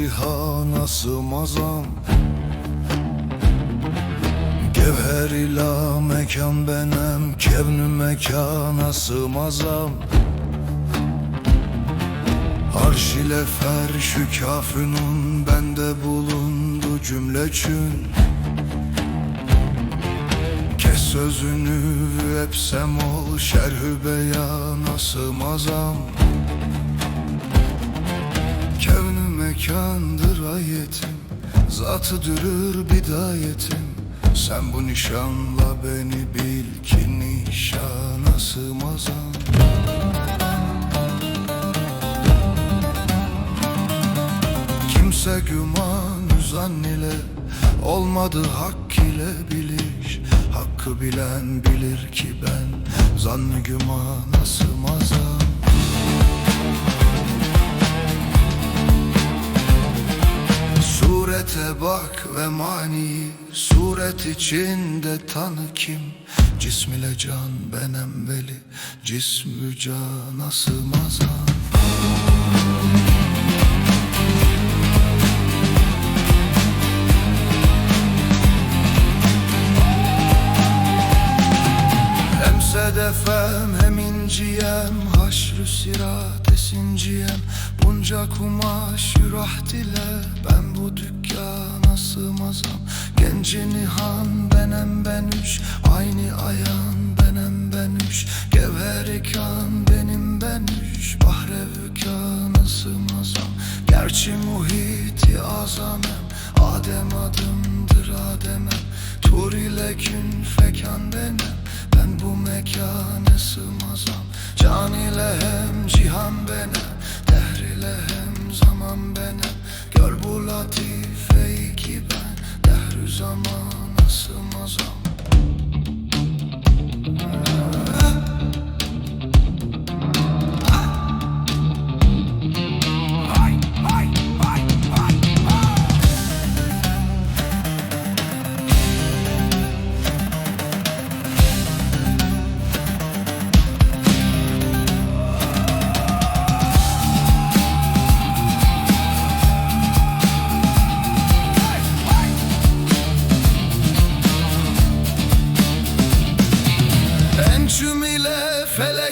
cihana sığmazam. Gevher ila mekan benem Kevnü mekana sığmazam. Arş ile ferşü kafünun Bende bulundu cümleçün Kes sözünü hepsem ol Şerhü beyana sığmazam mekandır ayetim Zatı dürür bidayetim. Sen bu nişanla beni bil ki nişana sığmazam. Kimse güman zan ile Olmadı hak ile bilir Hakkı bilen bilir ki ben Zannı gümana sığmazam Surete bak ve mani Suret içinde tanı kim? Cism ile can benem veli Cismü cana sığmazam. Hem sedefem hem inciyem Haşrü sirat esinciyem Bunca kumaş raht ile Ben bu dükkana sığmazam. Genci nihan benem benüş Aynı ayan benem benüş Gevheri kan benim benüş Bahre vükana sığmazam. Gerçi muhiti azamem Adem adımdır Ademem. Tur ile kün fekan benem yaşamak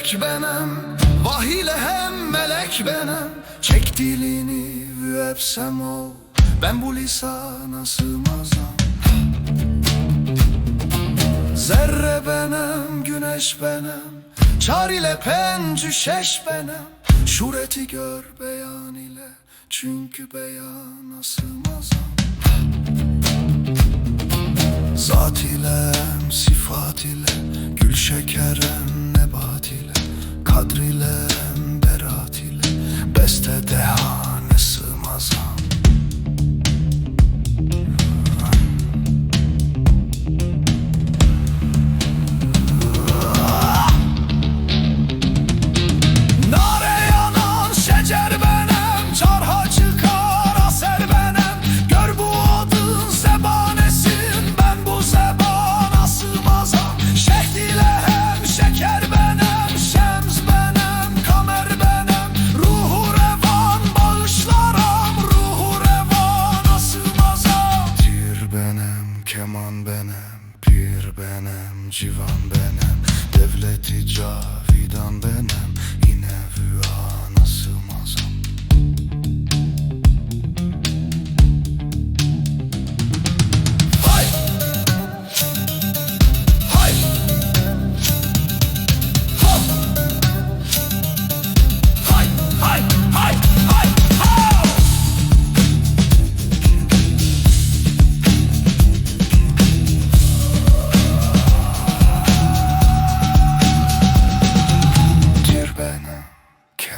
felek benem ile hem melek benem Çek dilini üepsem ol Ben bu lisana sığmazam. Zerre benem, güneş benem Çar ile pencüşeş benem Şureti gör beyan ile Çünkü beyana sığmazam. Zat ile sifat ile Gül şekerem Kadr ile hem berat ile Beste dehane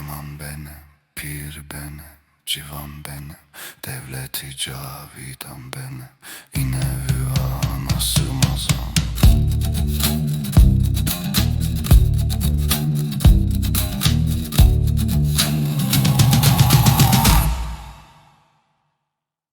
keman benim, pir benim, civan benim, devleti cavidan benim, yine hüvana sığmazam.